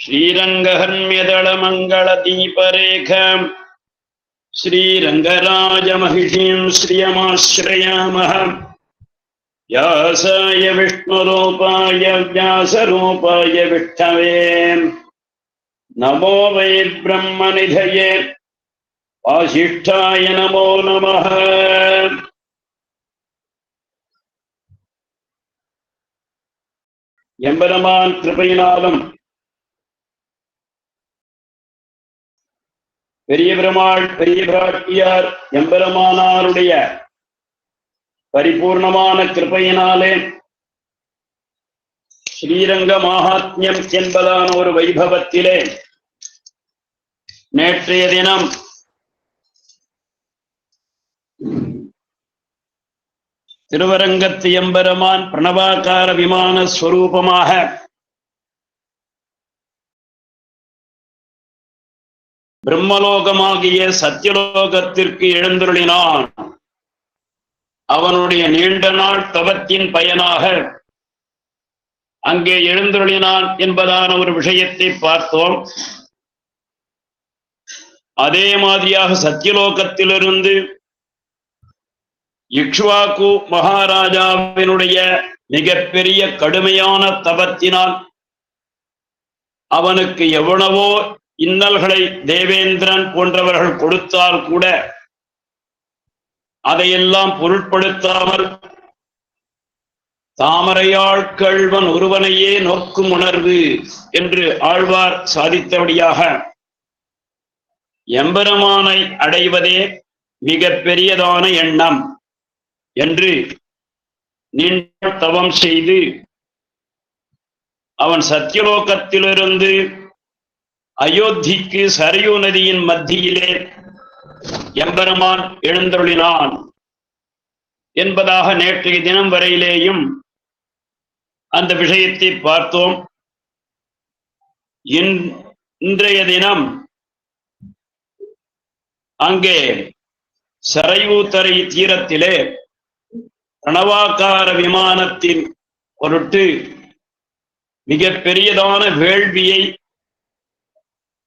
श्रीरङ्गहर्म्यदळमङ्गलदीपरेखाम् श्रीरङ्गराजमहिषीम् श्रियमाश्रयामः व्यासाय विष्णुरूपाय व्यासरूपाय विष्णवे नमो वै ब्रह्मनिधये वासिष्ठाय नमो नमः எம்பெருமான் கிருபையினாலும் பெரிய பெருமாள் பெரிய பிராட்டியார் எம்பெருமானாருடைய பரிபூர்ணமான கிருபையினாலே ஸ்ரீரங்க மாகாத்மியம் என்பதான ஒரு வைபவத்திலே நேற்றைய தினம் திருவரங்கத்து எம்பெருமான் பிரணவாகார விமான ஸ்வரூபமாக பிரம்மலோகமாகிய சத்தியலோகத்திற்கு எழுந்தருளினான். அவனுடைய நீண்ட நாள் தவத்தின் பயனாக அங்கே எழுந்தருளினான் என்பதான ஒரு விஷயத்தை பார்த்தோம். அதே மாதிரியாக சத்தியலோகத்திலிருந்து இக்ஷ்வாக்கு மகாராஜாவினுடைய மிகப்பெரிய கடுமையான தவத்தினால் அவனுக்கு எவ்வளவோ இன்னல்களை தேவேந்திரன் போன்றவர்கள் கொடுத்தால் கூட அதையெல்லாம் பொருட்படுத்தாமல் தாமரையாள் கள்வன் ஒருவனையே நோக்கும் உணர்வு என்று ஆழ்வார் சாதித்தபடியாக எம்பெருமானை அடைவதே மிக பெரியதான எண்ணம் என்று நீண்ட தவம் செய்து அவன் சத்தியலோகத்திலிருந்து அயோத்திக்கு சரியு நதியின் மத்தியிலே எம்பெருமான் எழுந்தருளினான் என்பதாக நேற்றைய தினம் வரையிலேயும் அந்த விஷயத்தை பார்த்தோம். இன்றைய தினம் அங்கே சரையூத்தரை தீரத்திலே பிரணவாக்கார விமானத்தின் பொருட்டு மிக பெரியதான வேள்வியை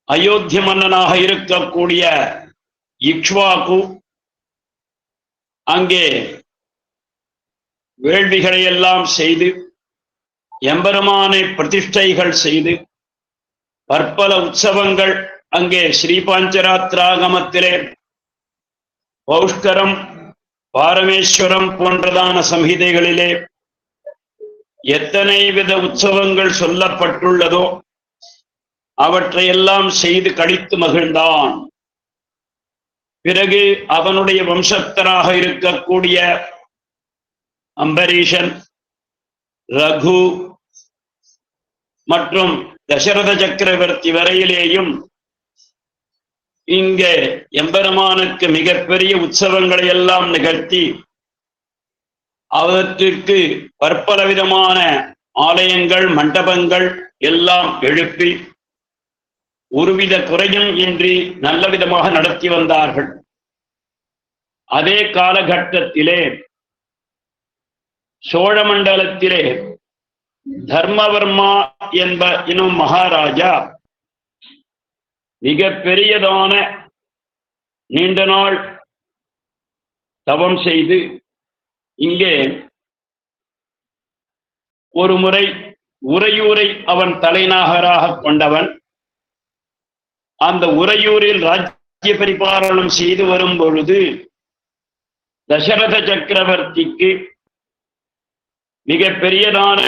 அயோத்திய மன்னனாக இருக்கக்கூடிய இக்ஷ்வாக்கு அங்கே வேள்விகளை எல்லாம் செய்து எம்பெருமானை பிரதிஷ்டைகள் செய்து பற்பல உற்சவங்கள் அங்கே ஸ்ரீபாஞ்சராத்திராகமத்திலே பௌஷ்கரம் பாரமேஸ்வரம் போன்றதான சம்ஹிதைகளிலே எத்தனை வித உற்சவங்கள் சொல்லப்பட்டுள்ளதோ அவற்றையெல்லாம் செய்து கழித்து மகிழ்ந்தான். பிறகு அவனுடைய வம்சத்தராக இருக்கக்கூடிய அம்பரீஷன் ரகு மற்றும் தசரத சக்கரவர்த்தி வரையிலேயும் இங்கே எம்பெருமானுக்கு மிகப்பெரிய உற்சவங்களை எல்லாம் நிகழ்த்தி அவற்றிற்கு பற்பல விதமான ஆலயங்கள் மண்டபங்கள் எல்லாம் எழுப்பி ஒருவித குறையும் இன்றி நல்ல விதமாக நடத்தி வந்தார்கள். அதே காலகட்டத்திலே சோழ மண்டலத்திலே தர்மவர்மா என்ப எனும் மகாராஜா மிக பெரியதான நீண்ட நாள் தவம் செய்து இங்கே ஒரு முறை உறையூரை அவன் தலைநகராக கொண்டவன். அந்த உறையூரில் ராஜ்ய பரிபாலனம் செய்து வரும் பொழுது தசரத சக்கரவர்த்திக்கு மிக பெரியதான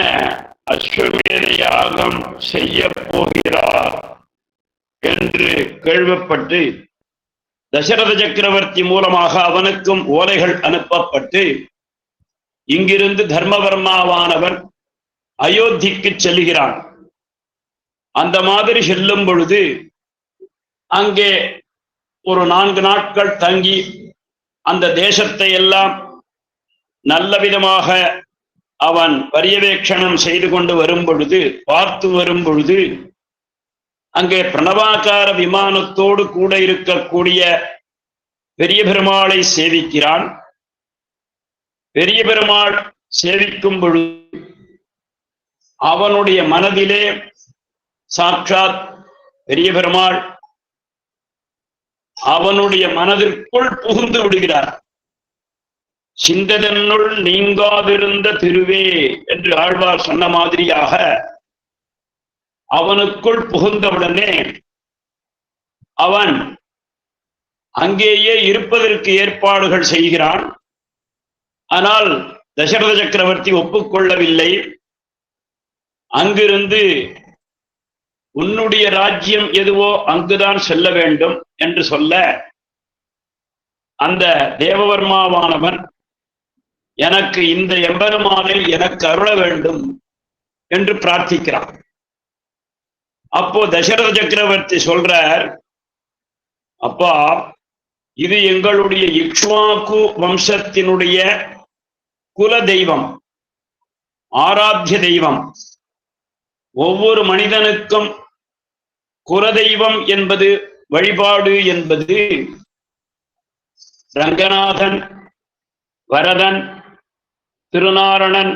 அஸ்வமேத யாகம் செய்ய போகிறார் என்று கேள்விப்பட்டு தசரத சக்கரவர்த்தி மூலமாக அவனுக்கும் ஓலைகள் அனுப்பப்பட்டு இங்கிருந்து தர்மவர்மாவானவர் அயோத்திக்கு செல்கிறான். அந்த மாதிரி செல்லும் பொழுது அங்கே ஒரு நான்கு நாட்கள் தங்கி அந்த தேசத்தை எல்லாம் நல்ல விதமாக அவன் பரியவேக்ஷணம் செய்து கொண்டு வரும் பொழுது பார்த்து வரும் பொழுது அங்கே பிரணவாகார விமானத்தோடு கூட இருக்கக்கூடிய பெரிய பெருமாளை சேவிக்கிறான். பெரிய பெருமாள் சேவிக்கும் பொழுது அவனுடைய மனதிலே சாட்சாத் பெரிய பெருமாள் அவனுடைய மனதிற்குள் புகுந்து விடுகிறார். சிந்ததனுள் நீங்காதிருந்த திருவே என்று ஆழ்வார் சொன்ன மாதிரியாக அவனுக்குள் புகுந்தவுடனே அவன் அங்கேயே இருப்பதற்கு ஏற்பாடுகள் செய்கிறான். ஆனால் தசரத சக்கரவர்த்தி ஒப்புக்கொள்ளவில்லை. அங்கிருந்து உன்னுடைய ராஜ்யம் எதுவோ அங்குதான் செல்ல வேண்டும் என்று சொல்ல அந்த தேவவர்மாவானவன் எனக்கு இந்த எம்பெருமானை எனக்கு அருள வேண்டும் என்று பிரார்த்திக்கிறான். அப்போ தசரத சக்கரவர்த்தி சொல்றார் அப்பா இது எங்களுடைய இக்ஷ்வாக்கு வம்சத்தினுடைய குல தெய்வம் ஆராத்திய தெய்வம். ஒவ்வொரு மனிதனுக்கும் குலதெய்வம் என்பது வழிபாடு என்பது ரங்கநாதன் வரதன் திருநாரணன்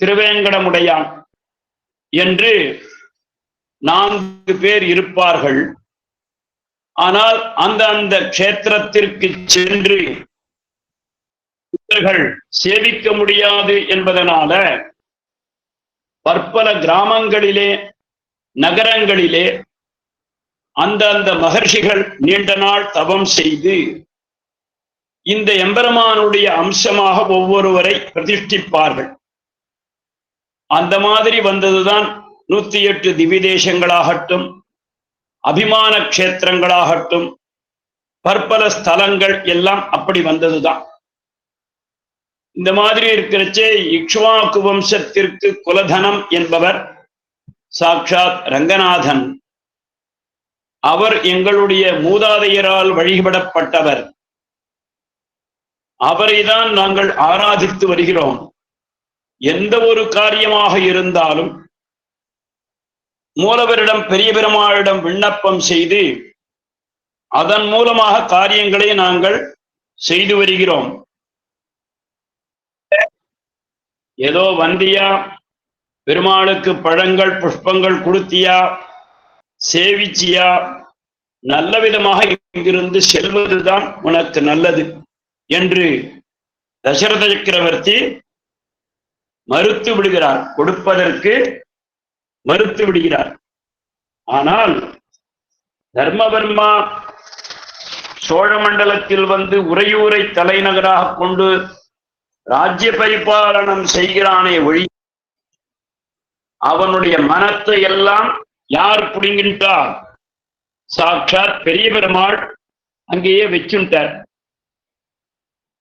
திருவேங்கடமுடையான் என்று நான்கு பேர் இருப்பார்கள். ஆனால் அந்த அந்த க்ஷேத்திரத்திற்கு சென்று இவர்கள் சேவிக்க முடியாது என்பதனால பற்பல கிராமங்களிலே நகரங்களிலே அந்த அந்த மகர்ஷிகள் நீண்ட நாள் தவம் செய்து இந்த எம்பெருமானுடைய அம்சமாக ஒவ்வொருவரை பிரதிஷ்டிப்பார்கள். அந்த மாதிரி வந்ததுதான் நூத்தி எட்டு திவிதேசங்களாகட்டும் அபிமான கஷேத்திரங்களாகட்டும் பற்பல ஸ்தலங்கள் எல்லாம் அப்படி வந்ததுதான். இந்த மாதிரி இருக்கிறச்சே இக்ஷ்வாக்கு வம்சத்திற்கு குலதனம் என்பவர் சாக்ஷாத் ரங்கநாதன். அவர் எங்களுடைய மூதாதையரால் வழிபடப்பட்டவர். அவரைதான் நாங்கள் ஆராதித்து வருகிறோம். எந்த ஒரு காரியமாக இருந்தாலும் மூலவரிடம் பெரிய பெருமாளிடம் விண்ணப்பம் செய்து அதன் மூலமாக காரியங்களை நாங்கள் செய்து வருகிறோம். ஏதோ வந்தியா பெருமாளுக்கு பழங்கள் புஷ்பங்கள் கொடுத்தியா சேவிச்சியா? நல்ல விதமாக இங்கிருந்து செல்வதுதான் உனக்கு நல்லது என்று தசரத சக்கரவர்த்தி மறுத்து விடுகிறார். கொடுப்பதற்கு மறுத்து விடுகிறார். ஆனால் தர்மவர்மா சோழ மண்டலத்தில் வந்து உறையூரை தலைநகராக கொண்டு ராஜ்ய பரிபாலனம் செய்கிறானே ஒழி அவனுடைய மனத்தை எல்லாம் யார் புடுங்கின்றார்? சாட்சாத் பெரிய பெருமாள் அங்கேயே வச்சுட்டார்.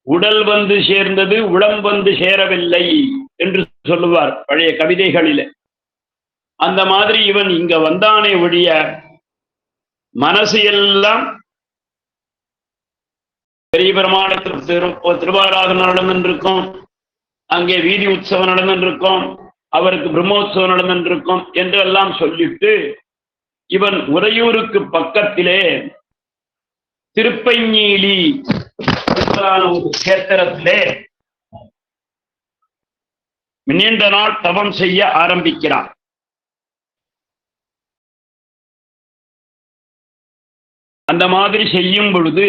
உடல் வந்து சேர்ந்தது உளம் வந்து சேரவில்லை என்று சொல்லுவார் பழைய கவிதைகளில. அந்த மாதிரி இவன் இங்க வந்தானே ஒழிய மனசு எல்லாம் பெரிய பெருமாள் திரு திருவாராதனம் நடந்துருக்கும் அங்கே வீதி உற்சவம் நடந்துருக்கும் அவருக்கு பிரம்மோத்சவம் நடந்திருக்கும் என்றெல்லாம் சொல்லிட்டு இவன் உறையூருக்கு பக்கத்திலே திருப்பஞ்சீலி ஒரு கேத்திரத்திலே நீண்ட நாள் தவம் செய்ய ஆரம்பிக்கிறான். அந்த மாதிரி செய்யும் பொழுது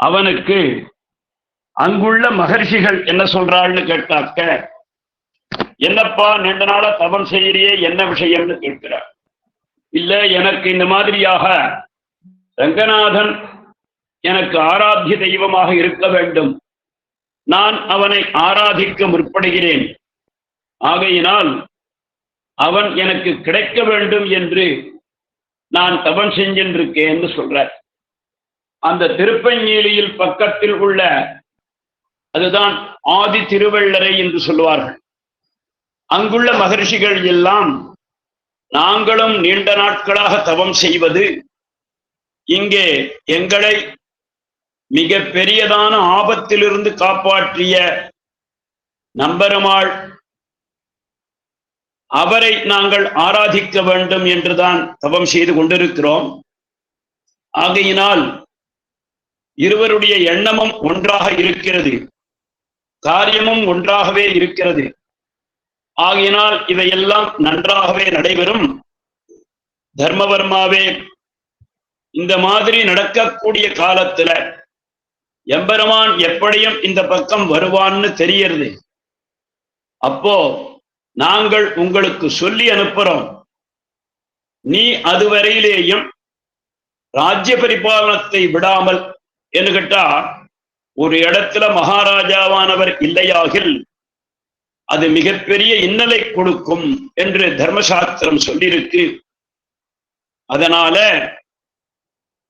அவனுக்கு அங்குள்ள மகர்ஷிகள் என்ன சொல்றாள்னு கேட்டாக்க என்னப்பா நீண்ட நாளா தவம் செய்யறியே என்ன விஷயம்னு கேட்கிறார். இல்ல எனக்கு இந்த மாதிரியாக ரங்கநாதன் எனக்கு ஆராத்திய தெய்வமாக இருக்க வேண்டும். நான் அவனை ஆராதிக்க முற்படுகிறேன். ஆகையினால் அவன் எனக்கு கிடைக்க வேண்டும் என்று நான் தவம் செஞ்சென்றிருக்கேன்னு சொல்றார். அந்த திருப்பஞ்சீலியில் பக்கத்தில் உள்ள அதுதான் ஆதி திருவள்ளரை என்று சொல்லுவார்கள். அங்குள்ள மகர்ஷிகள் எல்லாம் நாங்களும் நீண்ட நாட்களாக தவம் செய்வது இங்கே எங்களை மிக பெரியதான ஆபத்திலிருந்து காப்பாற்றிய நம்பருமாள். அவரை நாங்கள் ஆராதிக்க வேண்டும் என்றுதான் தவம் செய்து கொண்டிருக்கிறோம். ஆகையினால் இருவருடைய எண்ணமும் ஒன்றாக இருக்கிறது. காரியமும் ஒன்றாகவே இருக்கிறது. ஆகையினால் இவையெல்லாம் நன்றாகவே நடைபெறும். தர்மவர்மாவே இந்த மாதிரி நடக்கக்கூடிய காலத்துல எம்பெருமான் எப்படியும் இந்த பக்கம் வருவான்னு தெரியறது. அப்போ நாங்கள் உங்களுக்கு சொல்லி அனுப்புறோம். நீ அதுவரையிலேயும் ராஜ்ய பரிபாலனத்தை விடாமல் என்று கேட்டா ஒரு இடத்துல மகாராஜாவானவர் இல்லையாகில் அது மிகப்பெரிய இன்னலை கொடுக்கும் என்று தர்மசாஸ்திரம் சொல்லியிருக்கு. அதனால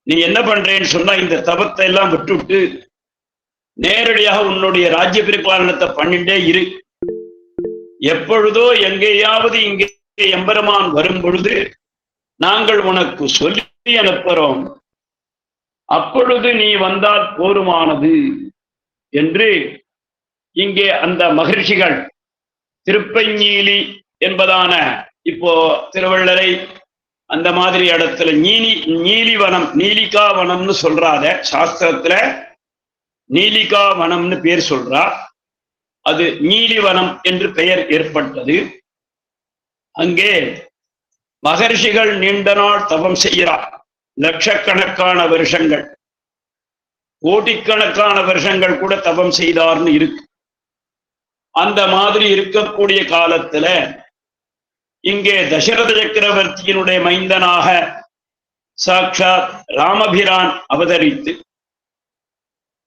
நீ என்ன பண்றேன்னு சொன்னா இந்த தபத்தை எல்லாம் விட்டுவிட்டு நேரடியாக உன்னுடைய ராஜ்ய பரிபாலனத்தை பண்ணிட்டே இரு. எப்பொழுதோ எங்கேயாவது இங்கே எம்பெருமான் வரும் பொழுது நாங்கள் உனக்கு சொல்லி அனுப்புறோம். அப்பொழுது நீ வந்தால் போருமானது என்று இங்கே அந்த மகிழ்ச்சிகள் திருப்பஞ்சீலி என்பதான இப்போ திருவள்ளரை அந்த மாதிரி இடத்துல நீலி நீலிவனம் நீலிகா வனம்னு சொல்றாத சாஸ்திரத்துல நீலிகா வனம்னு பேர் சொல்றா அது நீலிவனம் என்று பெயர் ஏற்பட்டது. அங்கே மகர்ஷிகள் நீண்ட நாள் தவம் செய்கிறார். லட்சக்கணக்கான வருஷங்கள். கோடிக்கணக்கான வருஷங்கள் கூட தவம் செய்தார்னு இருக்கு. அந்த மாதிரி இருக்கக்கூடிய காலத்துல இங்கே தசரத சக்கரவர்த்தியினுடைய மைந்தனாக சாட்சாத் ராமபிரான் அவதரித்து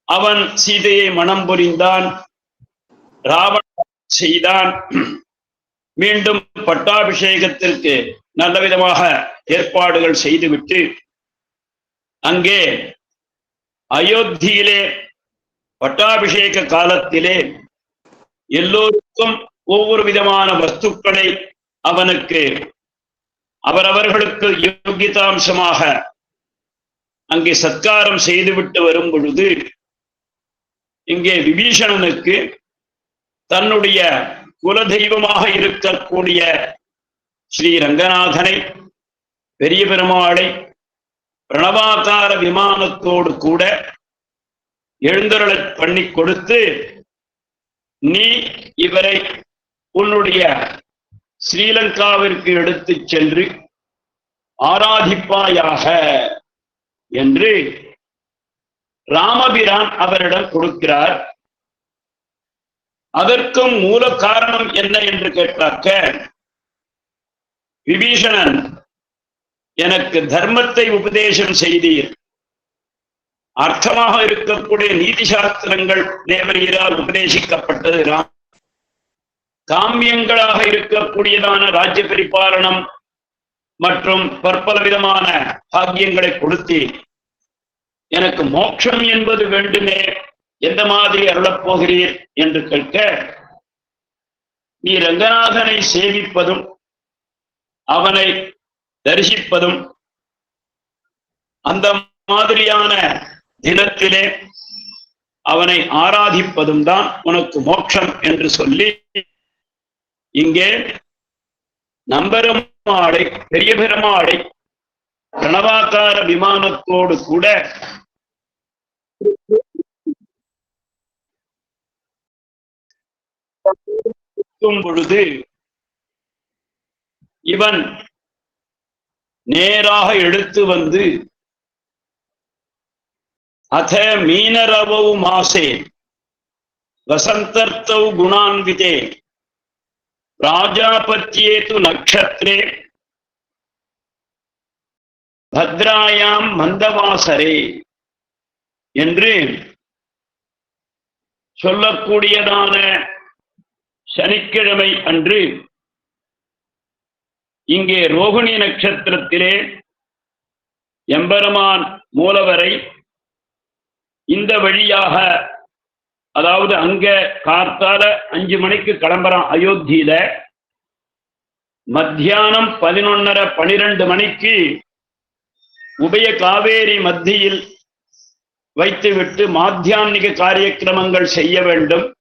அவன் சீதையை மனம் புரிந்தான் ராவண செய்தான். மீண்டும் பட்டாபிஷேகத்திற்கு நல்ல விதமாக ஏற்பாடுகள் செய்துவிட்டு அங்கே அயோத்தியிலே பட்டாபிஷேக காலத்திலே எல்லோருக்கும் ஒவ்வொரு விதமான வஸ்துக்களை அவனுக்கு அவரவர்களுக்கு யோகிதாம்சமாக அங்கே சத்காரம் செய்துவிட்டு வரும் பொழுது இங்கே விபீஷணனுக்கு தன்னுடைய குலதெய்வமாக இருக்கக்கூடிய ஸ்ரீ ரங்கநாதனை பெரிய பெருமாளை பிரணவாகார விமானத்தோடு கூட எழுந்தருளை பண்ணி கொடுத்து நீ இவரை உன்னுடைய ஸ்ரீலங்காவிற்கு எடுத்துச் சென்று ஆராதிப்பாயாக என்று ராமபிரான் அவரிடம் கொடுக்கிறார். அதற்கும் மூல காரணம் என்ன என்று கேட்டாக்க விபீஷணன் எனக்கு தர்மத்தை உபதேசம் செய்தீர். அர்த்தமாக இருக்கக்கூடிய நீதி சாஸ்திரங்கள் தேவரீரால் உபதேசிக்கப்பட்டது ராம் காமியங்களாக இருக்கக்கூடியதான ராஜ்ய பரிபாலனம் மற்றும் பற்பல விதமான பாக்கியங்களை கொடுத்தி எனக்கு மோட்சம் என்பது வேண்டுமே எந்த மாதிரி அருளப் போகிறீர் என்று கேட்க நீ ரங்கநாதனை சேவிப்பதும் அவனை தரிசிப்பதும் அந்த மாதிரியான தினத்திலே அவனை ஆராதிப்பதும் தான் உனக்கு மோட்சம் என்று சொல்லி இங்கே நம்பெருமாளை பெரிய பெருமாளை பிரணவாக்கார விமானத்தோடு கூட பொழுது இவன் நேராக எடுத்து வந்து அத மீனரவௌ மாசே வசந்தர்த்தௌ குணான்விதே ராஜாபத்தியேது நக்ஷத்ரே பத்ராயாம் மந்தவாசரே என்று சொல்லக்கூடியதான சனிக்கிழமை அன்று இங்கே ரோகிணி நட்சத்திரத்திலே எம்பெருமான் மூலவரை இந்த வழியாக அதாவது அங்க காத்தால அஞ்சு மணிக்கு கிளம்புறான் அயோத்தியில. மத்தியானம் பதினொன்னரை பனிரெண்டு மணிக்கு உபய காவேரி மத்தியில் வைத்துவிட்டு மாத்தியான்மிக காரியக்கிரமங்கள் செய்ய வேண்டும்.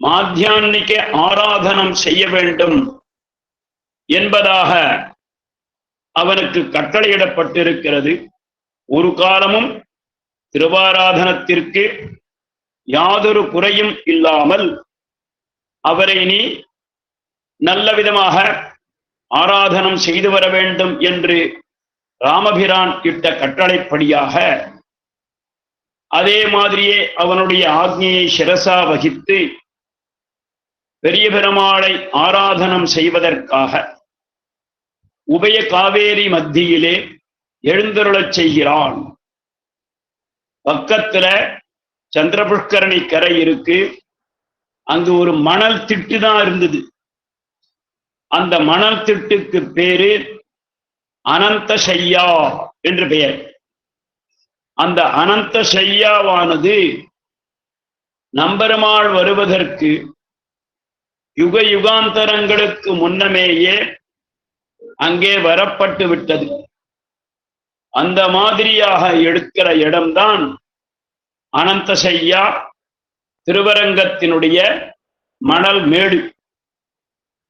மாத்தியான்மிக ஆராதனம் செய்ய வேண்டும். என்பதாக அவனுக்கு கட்டளையிடப்பட்டிருக்கிறது. ஒரு காலமும் திருவாராதனத்திற்கு யாதொரு குறையும் இல்லாமல் அவரை நீ நல்ல விதமாக ஆராதனம் செய்து வர வேண்டும் என்று ராமபிரான் இட்ட கட்டளைப்படியாக அதே மாதிரியே அவனுடைய ஆக்ஞையை சிரசா வகித்து பெரிய பெருமாளை ஆராதனம் செய்வதற்காக உபய காவேரி மத்தியிலே எழுந்தருளச் செய்கிறான். பக்கத்துல சந்திரபுஷ்கரணி கரை இருக்கு. அங்கு ஒரு மணல் திட்டு தான் இருந்தது. அந்த மணல் திட்டுக்கு பேரு அனந்த சையா என்று பெயர். அந்த அனந்த சையாவானது நம்பெருமாள் வருவதற்கு யுக யுகாந்தரங்களுக்கு முன்னமேயே அங்கே வரப்பட்டு விட்டது. அந்த மாதிரியாக எடுக்கிற இடம்தான் அனந்த சையா திருவரங்கத்தினுடைய மணல் மேடு.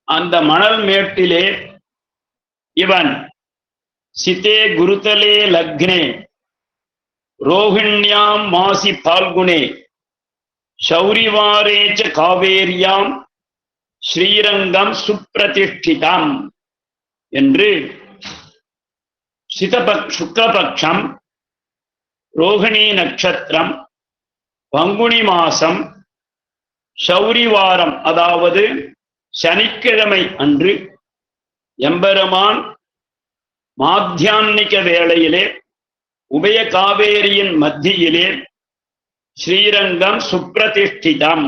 அந்த மணல் மேட்டிலே இவன் சிதே குருதலே லக்னே ரோஹிண்யாம் மாசி பால்குனே சௌரிவாரேச்ச காவேரியாம் ஸ்ரீரங்கம் சுப்பிரதிஷ்டிதம். என்று சிதபக் சுக்லபக்ஷம் ரோகிணி நட்சத்திரம் பங்குனி மாசம் சௌரிவாரம் அதாவது சனிக்கிழமை அன்று எம்பெருமான் மாத்தியான்மிக வேளையிலே உபய காவேரியின் மத்தியிலே ஸ்ரீரங்கம் சுப்பிரதிஷ்டிதம்.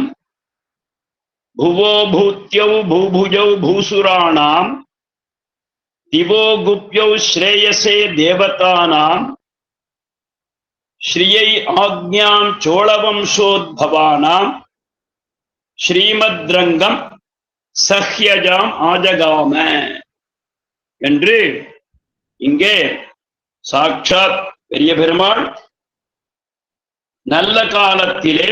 புவோ பூத்யௌ பூபுஜௌ பூசுராணாம். திவோ குப்யௌ ஸ்ரேயசே தேவதானாம். ஸ்ரீயை ஆக்ஞாம் சோழவம்சோத்பவானாம் ஸ்ரீமத்ரங்கம் சஹ்யஜாம் ஆஜகாம என்று இங்கே சாட்சாத் பெரிய பெருமாள் நல்ல காலத்திலே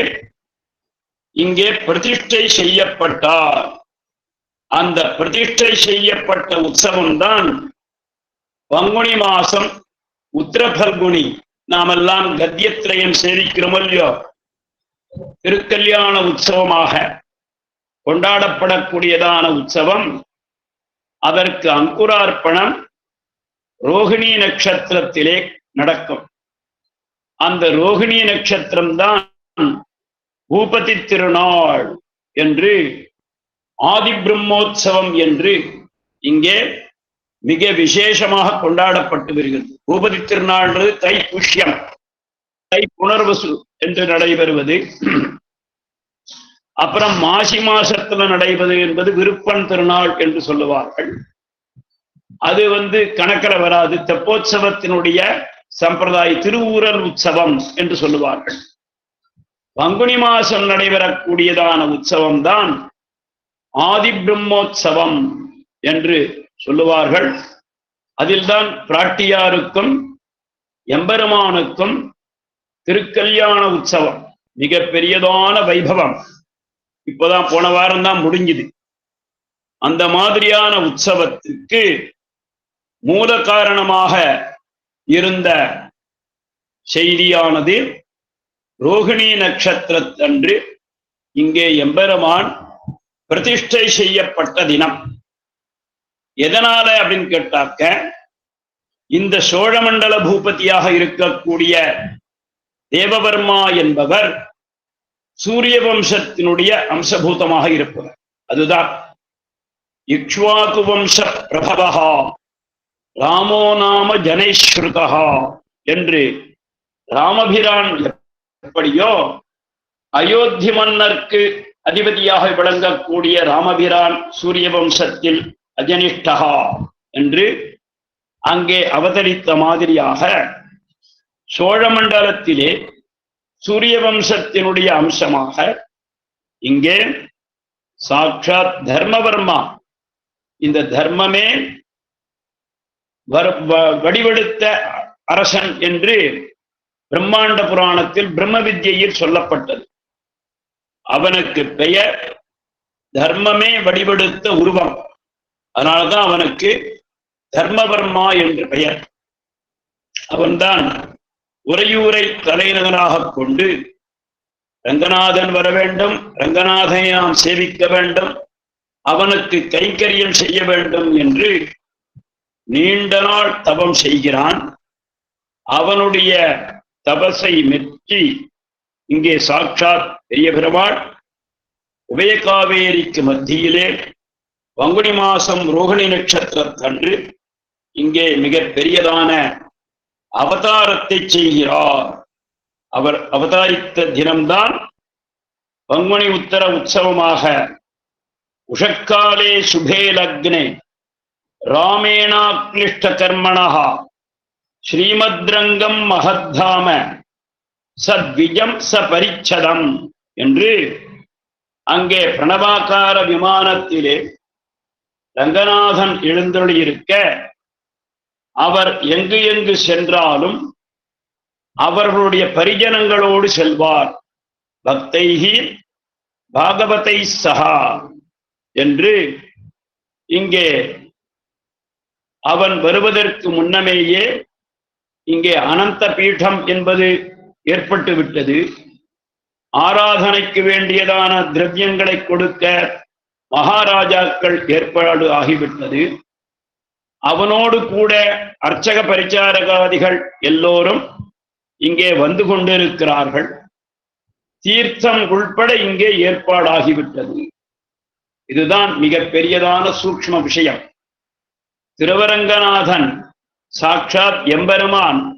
இங்கே பிரதிஷ்டை செய்யப்பட்டார். அந்த பிரதிஷ்டை செய்யப்பட்ட உற்சவம் தான் பங்குனி மாசம் உத்திரபர்குனி. நாமெல்லாம் கத்தியத்திரயம் சேவிக்கிறோம் இல்லையோ? திருக்கல்யாண உற்சவமாக கொண்டாடப்படக்கூடியதான உற்சவம். அதற்கு அங்குரார்ப்பணம் ரோகிணி நட்சத்திரத்திலே நடக்கும். அந்த ரோகிணி நட்சத்திரம் தான் பூபதி திருநாள் என்று ஆதி பிரம்மோத்சவம் என்று இங்கே மிக விசேஷமாக கொண்டாடப்பட்டு வருகிறது. பூபதி திருநாள் தை புஷ்யம் தை புனர்வசு என்று நடைபெறுவது. அப்புறம் மாசி மாசத்துல நடைபெறுவது என்பது விருப்பன் திருநாள் என்று சொல்லுவார்கள். அது வந்து கணக்கில் வராது. தெப்போத்சவத்தினுடைய சம்பிரதாய திருவூரல் உற்சவம் என்று சொல்லுவார்கள். பங்குனி மாசம் நடைபெறக்கூடியதான உற்சவம் தான் ஆதி பிரம்மோத்சவம் என்று சொல்லுவார்கள். அதில்தான் பிராட்டியாருக்கும் எம்பெருமானுக்கும் திருக்கல்யாண உற்சவம் மிக பெரியதான வைபவம். இப்போதான் போன வாரம் தான் முடிஞ்சுது. அந்த மாதிரியான உற்சவத்துக்கு மூல காரணமாக இருந்த செய்தியானது ரோகிணி நட்சத்திரத்தன்று இங்கே எம்பெருமான் பிரதிஷ்டை செய்யப்பட்ட தினம். எதனால அப்படின்னு கேட்டாக்க இந்த சோழமண்டல பூபதியாக இருக்கக்கூடிய தேவவர்மா என்பவர் சூரிய வம்சத்தினுடைய அம்சபூதமாக இருப்பவர். அதுதான். இக்ஷ்வாக்கு வம்ச பிரபவா ராமோ நாம ஜனைஸ்ருதா என்று ராமபிரான் எப்படியோ அயோத்தி மன்னர்க்கு அதிபதியாக விளங்கக்கூடிய ராமபிரான் சூரிய வம்சத்தில் அஜனிஷ்டகா என்று அங்கே அவதரித்த மாதிரியாக சோழமண்டலத்திலே சூரிய வம்சத்தினுடைய அம்சமாக இங்கே சாட்சாத் தர்மவர்மா இந்த தர்மமே வடிவெடுத்த அரசன் என்று பிரம்மாண்ட புராணத்தில் பிரம்ம வித்யில் சொல்லப்பட்டது. அவனுக்கு பெயர் தர்மமே வடிவெடுத்த உருவம். அதனால்தான் அவனுக்கு தர்மவர்மா என்று பெயர். அவன்தான் உறையூரை தலைநகராக கொண்டு ரங்கநாதன் வர வேண்டும் ரங்கநாதனை நாம் சேவிக்க வேண்டும் அவனுக்கு கைங்கரியம் செய்ய வேண்டும் என்று நீண்ட நாள் தவம் செய்கிறான். அவனுடைய தபசை மெச்சி இங்கே சாட்சாத் பெரிய பெருமாள் உபயகாவேரிக்கு மத்தியிலே பங்குனி மாசம் ரோகிணி நட்சத்திரத்தன்று இங்கே மிக பெரியதான அவதாரத்தை செய்கிறார். அவர் அவதாரித்த தினம்தான் பங்குனி உத்தர உற்சவமாக உஷக்காலே சுபே லக்னே ராமேணாக்லிஷ்ட கர்மணா. ஸ்ரீமத்ரங்கம் மகத்தாம. சத்விஜம் ச பரிச்சதம் என்று அங்கே பிரணவாக்கார விமானத்திலே ரங்கநாதன் எழுந்தொழியிருக்க அவர் எங்கு எங்கு சென்றாலும் அவர்களுடைய பரிஜனங்களோடு செல்வார். பக்தைகி பாகவதை சகா என்று இங்கே அவன் வருவதற்கு முன்னமேயே இங்கே அனந்த பீடம் என்பது ஏற்பட்டு விட்டது. ஆராதனைக்கு வேண்டியதான திரவியங்களை கொடுக்க மகாராஜாக்கள் ஏற்பாடு ஆகிவிட்டது. அவனோடு கூட அர்ச்சக பரிச்சாரகாதிகள் எல்லோரும் இங்கே வந்து கொண்டிருக்கிறார்கள். தீர்த்தம் உள்பட இங்கே ஏற்பாடாகிவிட்டது. இதுதான் மிக பெரியதான சூக்ஷ்ம விஷயம். திருவரங்கநாதன் சாட்சாத் எம்பெருமான்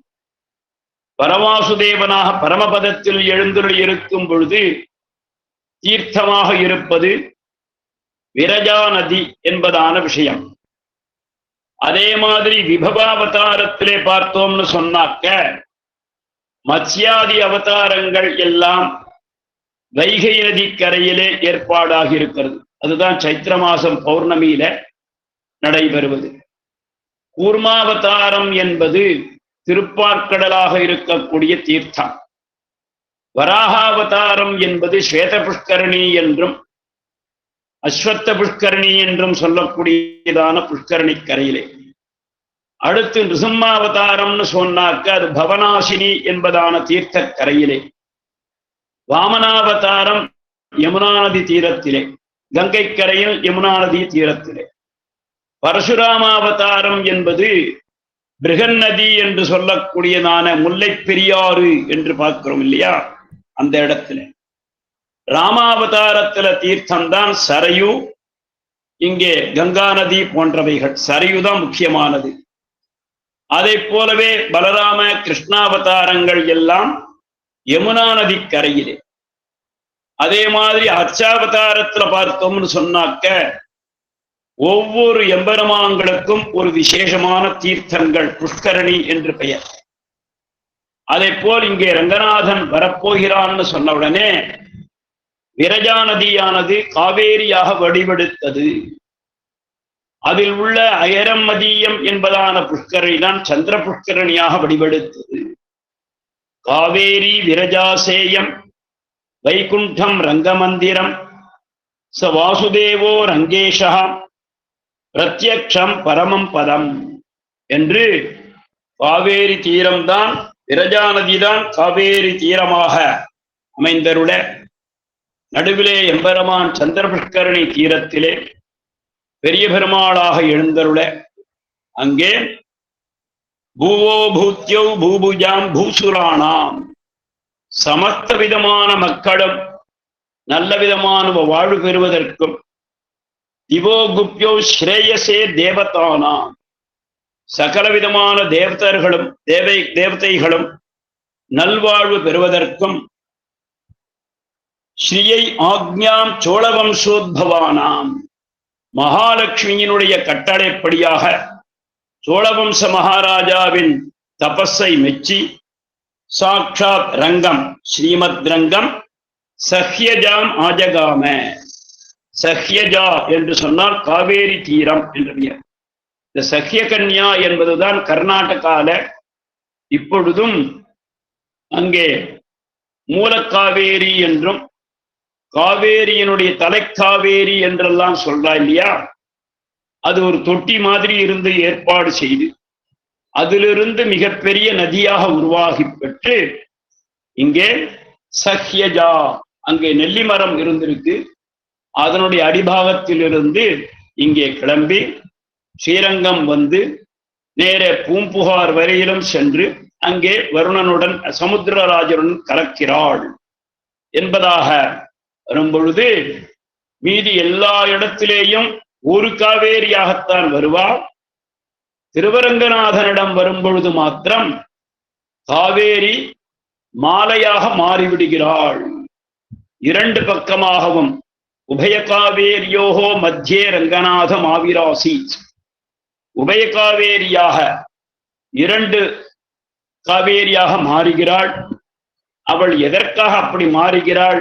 பரமாசுதேவனாக பரமபதத்தில் எழுந்துள்ள இருக்கும் பொழுது தீர்த்தமாக இருப்பது விரஜா நதி என்பதான விஷயம். அதே மாதிரி விபவாவதாரத்திலே பார்த்தோம்னு சொன்னாக்க மத்யாதி அவதாரங்கள் எல்லாம் வைகை நதி கரையிலே ஏற்பாடாகி இருக்கிறது. அதுதான் சைத்திர மாசம் பௌர்ணமியில நடைபெறுவது. கூர்மாவதாரம் என்பது திருப்பார்க்கடலாக இருக்கக்கூடிய தீர்த்தம். வராகாவதாரம் என்பது ஸ்வேத புஷ்கரணி என்றும் அஸ்வத்த புஷ்கரணி என்றும் சொல்லக்கூடியதான புஷ்கரணி கரையிலே. அடுத்து நிருசிம்மாவதாரம்னு சொன்னாக்க அது பவனாசினி என்பதான தீர்த்த கரையிலே. வாமனாவதாரம் யமுனா நதி தீரத்திலே கங்கை கரையில் யமுனா நதி தீரத்திலே. பரசுராமாவதாரம் என்பது பிருகன் நதி என்று சொல்லக்கூடியதான முல்லை பெரியாறு என்று பார்க்கிறோம் இல்லையா? அந்த இடத்துல. ராமாவதாரத்துல தீர்த்தம்தான் சரையு. இங்கே கங்கா நதி போன்றவைகள். சரையு தான் முக்கியமானது. அதை போலவே பலராம கிருஷ்ணாவதாரங்கள் எல்லாம் யமுனா நதி கரையிலே அதே மாதிரி அச்சாவதாரத்துல பார்த்தோம்னு சொன்னாக்க ஒவ்வொரு எம்பெருமான்களுக்கும் ஒரு விசேஷமான தீர்த்தங்கள் புஷ்கரணி என்று பெயர். அதை போல் இங்கே ரங்கநாதன் வரப்போகிறான்னு சொன்ன உடனே விரஜா நதியானது காவேரியாக வடிவெடுத்தது. அதில் உள்ள அயரம் மதியம் என்பதான புஷ்கரணி தான் சந்திர புஷ்கரணியாக வடிவெடுத்தது. காவேரி விரஜாசேயம் வைகுண்டம் ரங்கமந்திரம் ச வாசுதேவோ ரங்கேஷா பிரத்யக்ஷம் பரமம் பதம் என்று காவேரி தீரம்தான் விரஜா நதிதான் காவேரி தீரமாக அமைந்தருட நடுவிலே எம்பெருமான் சந்திரபுஷ்கரணி தீரத்திலே பெரிய பெருமாளாக எழுந்தருள. அங்கே பூவோ பூத்யோ பூபுஜாம் பூசுராணாம். சமஸ்த விதமான மக்களும் நல்ல விதமான வாழ்வு பெறுவதற்கும் திவோ குப்யோ ஸ்ரேயசே தேவதானாம் சகல விதமான தேவதர்களும் தேவை தேவதைகளும் நல்வாழ்வு பெறுவதற்கும் ஸ்ரீயை ஆக்ஞாம் சோழவம்சோத்பவானாம். மகாலட்சுமியினுடைய கட்டளைப்படியாக சோழவம்ச மகாராஜாவின் தபஸை மெச்சி சாக்ஷாத் ரங்கம் ஸ்ரீமத் ரங்கம் சஹ்யஜாம் ஆஜகாம. சஹ்யஜா என்று சொன்னால் காவேரி தீரம் என்று பெயர். இந்த சஹ்ய கன்யா என்பதுதான் கர்நாடகால இப்பொழுதும் அங்கே மூலக்காவேரி என்றும் காவேரியினுடைய தலைக்காவேரி என்றெல்லாம் சொல்றா இல்லையா? அது ஒரு தொட்டி மாதிரி இருந்து ஏற்பாடு செய்து அதிலிருந்து மிகப்பெரிய நதியாக உருவாகி பெற்று இங்கே சஹ்யஜா அங்கே நெல்லிமரம் இருந்திருக்கு. அதனுடைய அடிபாகத்திலிருந்து இங்கே கிளம்பி ஸ்ரீரங்கம் வந்து நேரே பூம்புகார் வரையிலும் சென்று அங்கே வருணனுடன் சமுத்திரராஜருடன் கலக்கிறாள் என்பதாக வரும்பொழுது மீதி எல்லா இடத்திலேயும் ஒரு காவேரியாகத்தான் வருவாள் திருவரங்கநாதனிடம் வரும்பொழுது மாத்திரம் காவேரி மாலையாக மாறிவிடுகிறாள். இரண்டு பக்கமாகவும் உபயகாவேரியோகோ மத்தியே ரங்கநாத மாவிராசீத் உபய காவேரியாக இரண்டு காவேரியாக மாறுகிறாள். அவள் எதற்காக அப்படி மாறுகிறாள்?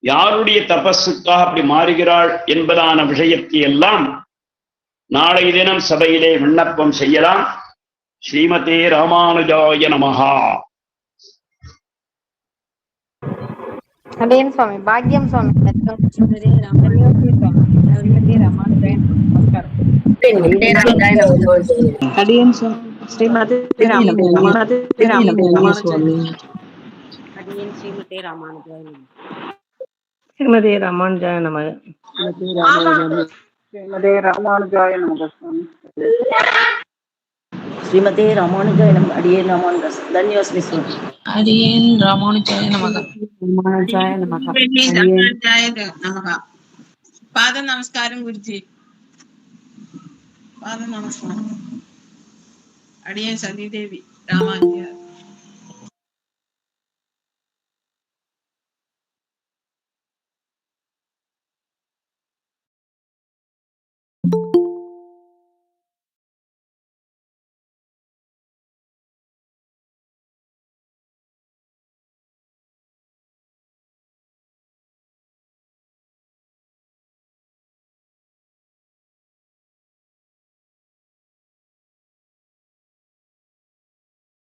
யாருடைய தபஸுக்காக அப்படி மாறுகிறாள் என்பதான விஷயத்தை எல்லாம் நாளை தினம் சபையிலே விண்ணப்பம் செய்யலாம். ஸ்ரீமதே ராமானுஜாய நமகா అదేం స్వామి భాగ్యం స్వామి శ్రీమతి రామానుజాయ శ్రీమతి రామానుజాయ నమస్కారం అడియన్ శ్రీమతి రామానుజాయ శ్రీమతి రామానుజాయ స్వామి అడియన్ శ్రీమతి రామానుజాయ నమః. శ్రీమతి రామానుజాయ నమ శ్రీమతే రామానుజాయ నమః స్వామి ശ്രീമതേ രാമാനുജായ നമ അടിയേ രാമാനുജാസ് ധന്യോസ്മി സ്വാമി അടിയേൻ രാമാനുജായ നമക രാമാനുജായ നമക പാദ നമസ്കാരം ഗുരുജി പാദ നമസ്കാരം അടിയൻ സതീദേവി രാമാനുജ